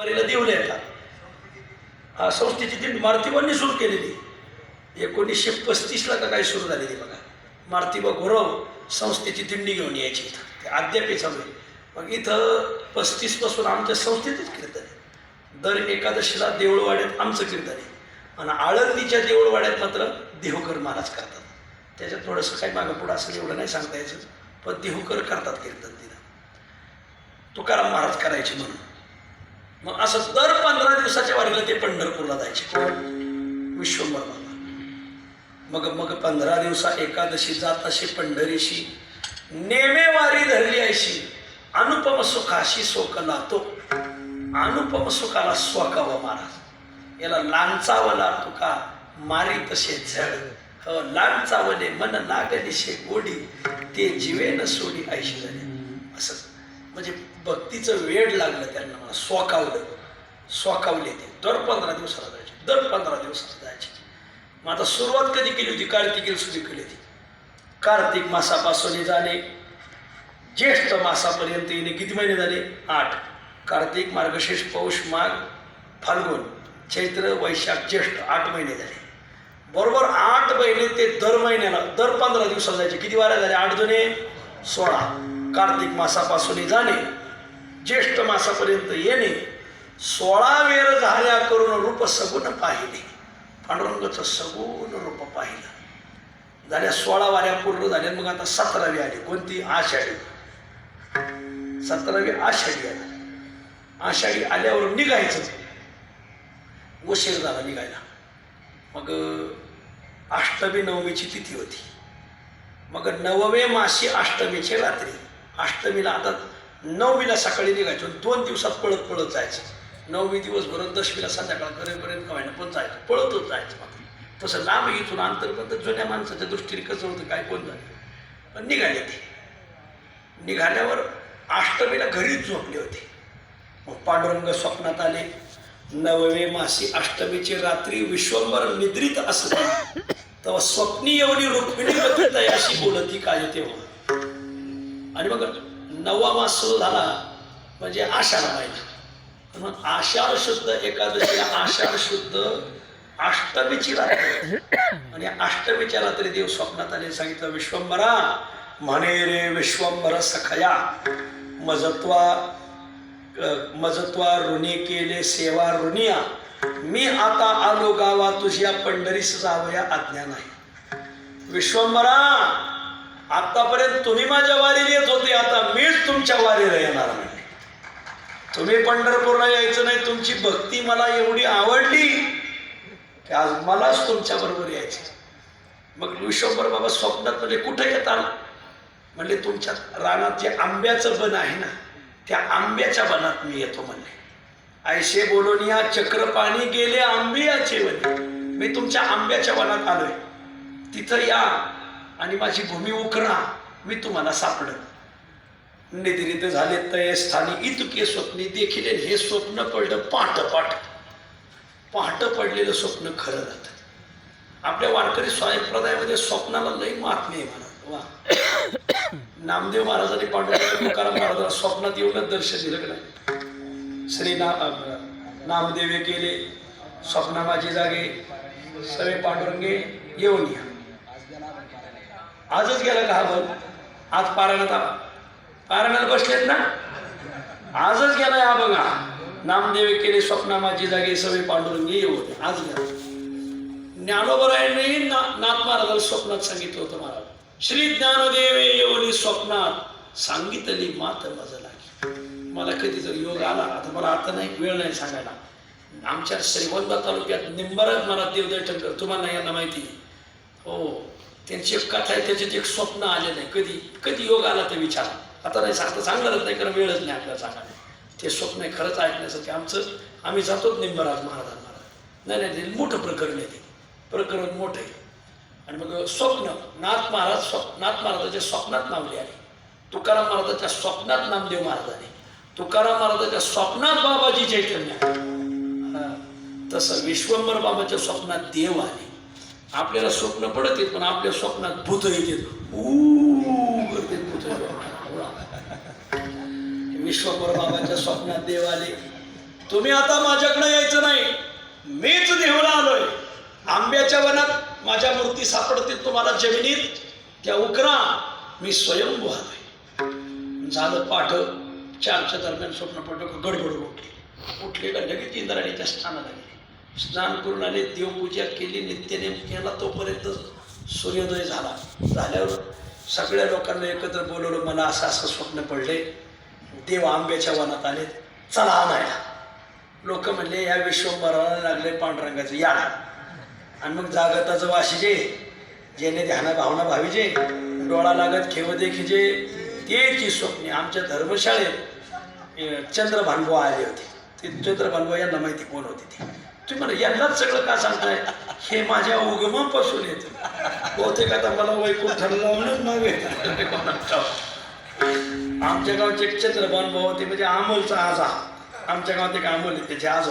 वारीला देवलं येतात. संस्थेची दिंडी मारुतीबांनी सुरू केलेली. एकोणीसशे पस्तीसला का काय सुरू झालेली बघा. मारुतीबा गोरव संस्थेची दिंडी घेऊन यायची इथं. ते अद्यापही चालू आहे मग इथं पस्तीसपासून आमच्या संस्थेतच कीर्तन आहे. दर एकादशीला देऊळवाड्यात आमचं कीर्तन आहे. आणि आळंदीच्या देऊळवाड्यात मात्र देहूकर महाराज करतात. त्याच्यात थोडंसं काही मागं पुढं असं एवढं नाही सांगता यायचं. पण देहूकर करतात कीर्तन तिथं. तुकाराम महाराज करायचे म्हणून. मग असं दर पंधरा दिवसाच्या वारीला ते पंढरपूरला जायचे. विश्वंभरमाला मग मग पंधरा दिवसा एकादशी जात अशी पंढरीशी नेमेवारी धरली अशी. अनुपम सुखाशी सोकला तो अनुपम सुखाला स्वकाव महाराज. याला लांचावला तुका मारी तसे झड हो लांचावले मन लागलीशे गोडी. ते जीवेन सोडी ऐशी झाले असं म्हणजे भक्तीचं वेळ लागलं त्यांना मला स्वकावलं. स्वकावले ते. दर पंधरा दिवसाला जायचे. दर पंधरा दिवसाला जायचे. मग आता सुरुवात कधी केली होती? कार्तिकीला सुरू केली होती. कार्तिक मासापासून जाणे ज्येष्ठ मासापर्यंत येणे किती महिने झाले? आठ. कार्तिक मार्गशीर्ष पौष माघ फाल्गुन चैत्र वैशाख ज्येष्ठ आठ महिने झाले. बरोबर आठ महिने ते दर महिन्याला दर पंधरा दिवसाला जायचे. किती वाऱ्या झाले? आठ जुने? सोळा. कार्तिक मासापासून जाणे ज्येष्ठ मासापर्यंत येणे सोळा वेळ झाल्या करून रूप सगुण पाहिले पांडुरंगाचं सगुण रूप पाहिलं. झाल्या सोळा वाऱ्या पूर्ण झाल्या मग आता सतरावी आली. कोणती? आषाढी. सतरावी आषाढी आली. आषाढी आल्यावर निघायचं. उशीर झाला निघायला. मग अष्टमी नवमीची तिथी होती. मग नववे मासी अष्टमीची रात्री अष्टमीला आता नवमीला सकाळी निघायचो दोन दिवसात पळत पळत जायचं. नवमी दिवसभर दशमीला संध्याकाळ करेपर्यंत का पण जायचं. पळतच जायचं मात्र तसं लांब इथून अंतर जुन्या माणसाच्या दृष्टीने कसं होतं काय कोण झालं पण निघाले ते. निघाल्यावर अष्टमीला घरीच झोपले होते. मग पांडुरंग स्वप्नात आले. नववे मासी अष्टमीची रात्री विश्वंभर निद्रित असत. तेव्हा स्वप्नी एवढी रुक्मिणी अशी बोलती काय तेव्हा आणि मग नववा मास सुरू झाला म्हणजे आषाढ महिना. मग आषाढ शुद्ध एकादशीला आषाढ शुद्ध अष्टमीची रात्र. आणि अष्टमीच्या रात्री देव स्वप्नात आले सांगितलं विश्वंभरा. म्हणे रे विश्वंभर सखया मजत्वा मजत्वा ऋणी केले सेवा ऋणिया. मी आता आलो गावा तुझ्या पंढरीस जावया आज्ञा नाही. विश्वंभरा! आतापर्यंत तुम्ही माझ्या वारीला येत होते आता मीच तुमच्या वारीला येणार नाही. तुम्ही पंढरपूरला यायचं नाही तुमची भक्ती मला एवढी आवडली की आज मलाच तुमच्या बरोबर यायचं. मग विश्वंभर बाबा स्वप्नात म्हणजे कुठं येताल? म्हणले तुमच्या रानात जे आंब्याचं बन आहे ना त्या आंब्याच्या बनात मी येतो म्हणले. आयशे बोलून या चक्रपाणी गेले आंबियाचे वने. मी तुमच्या आंब्याच्या वनात आलोय. तिथं या. आणि माझी भूमी उकरा मी तुम्हाला सापडत निद्रित झाले तय स्थानी इतके स्वप्ने देखील हे स्वप्न पडलं पहाटं पाठ. पहाट पडलेलं स्वप्न खरं जातं. आपल्या वारकरी स्वयंप्रदायामध्ये स्वप्नाला लई महात्म्य आहे म्हणा. वा. नामदेव महाराजांनी पांडुरंग तुकाराम महाराजांना स्वप्नात येऊनच दर्शन दिलं की नाही? श्री ना नामदेवे केले. स्वप्ना माझी जागे. सगळे पांडुरंगे येऊन या. आजच गेला का हा बघ? आज पारायणात आला. पारायणाला बसलेत ना? आजच गेलाय हा बघा. नामदेवे केले स्वप्ना माझी जागे सवे पांडुरंगी येऊ आज गेला. ज्ञानोबरायांनी ना नाथ महाराजाला स्वप्नात सांगितलं होतं महाराज श्री ज्ञानदेवे येऊनी स्वप्नात सांगितली मात मज लागी. मला कधी जर योग आला आता मला आता नाही वेळ नाही सांगायला. आमच्या श्रीगोंदा तालुक्यात निंबरच मला देवदर्शनकर तुम्हाला यांना माहिती आहे. हो. त्यांची एक कथा आहे त्याच्यात एक स्वप्न आले नाही कधी कधी योग आला ते विचार. आता नाही सांगता सांगणारच नाही कारण वेळच नाही आपल्याला सांगायला. ते स्वप्न आहे खरंच ऐकण्यासाठी आमचं आम्ही जातोच निंबराज महाराज महाराज. नाही नाही ते मोठं प्रकरण आहे ते. प्रकरण मोठं आहे. आणि मग स्वप्न नाथ महाराज स्वप्न नाथ महाराजाच्या स्वप्नात नामले आले तुकाराम महाराजाच्या स्वप्नात नामदेव महाराजाने तुकाराम महाराजाच्या स्वप्नात बाबाजी चैतन्य तसं विश्वंभर बाबाच्या स्वप्नात देव आले. आपल्याला स्वप्न पडत येत पण आपल्या स्वप्नात भूत येते करते भूत विश्वंभर बाबाच्या स्वप्नात देव आले. तुम्ही आता माझ्याकडे यायचं नाही. मीच नेहून आलोय. आंब्याच्या वनात माझ्या मूर्ती सापडतील तुम्हाला जमिनीत. त्या उकरा मी स्वयं आलोय. झालं पाठ चारच्या दरम्यान स्वप्न पडलं गडबड उठली. उठले का लगेच इंद्राणीच्या स्थानाला गेले. स्नान करून आले देवपूजा केली नित्यनेम केला तोपर्यंत सूर्योदय झाला. झाल्यावर सगळ्या लोकांना एकत्र बोलवलं मला असं असं स्वप्न पडले. देव आंब्याच्या वनात आले चला आणायला. लोक म्हणले या विश्वंभराला लागले पांडुरंगाचं या. आणि मग जागताचं वाशिजे जेने ध्याना भावना भावीजे डोळा लागत खेव देखिजे तेची स्वप्ने. आमच्या धर्मशाळेत अं, आले होते. ते चंद्रभानभाऊ यांना माहिती कोण होते ते? तुम्ही मला यांनाच सगळं का सांगताय? हे माझ्या उगमापासून येतं. बहुतेक आता मला वैकुंठाला लावणंच नव्हे आमच्या गावचे एक चंद्रभान भाऊ ते म्हणजे आमोलचा आजा. आमच्या गावात एक आमोल आहे त्याचे आज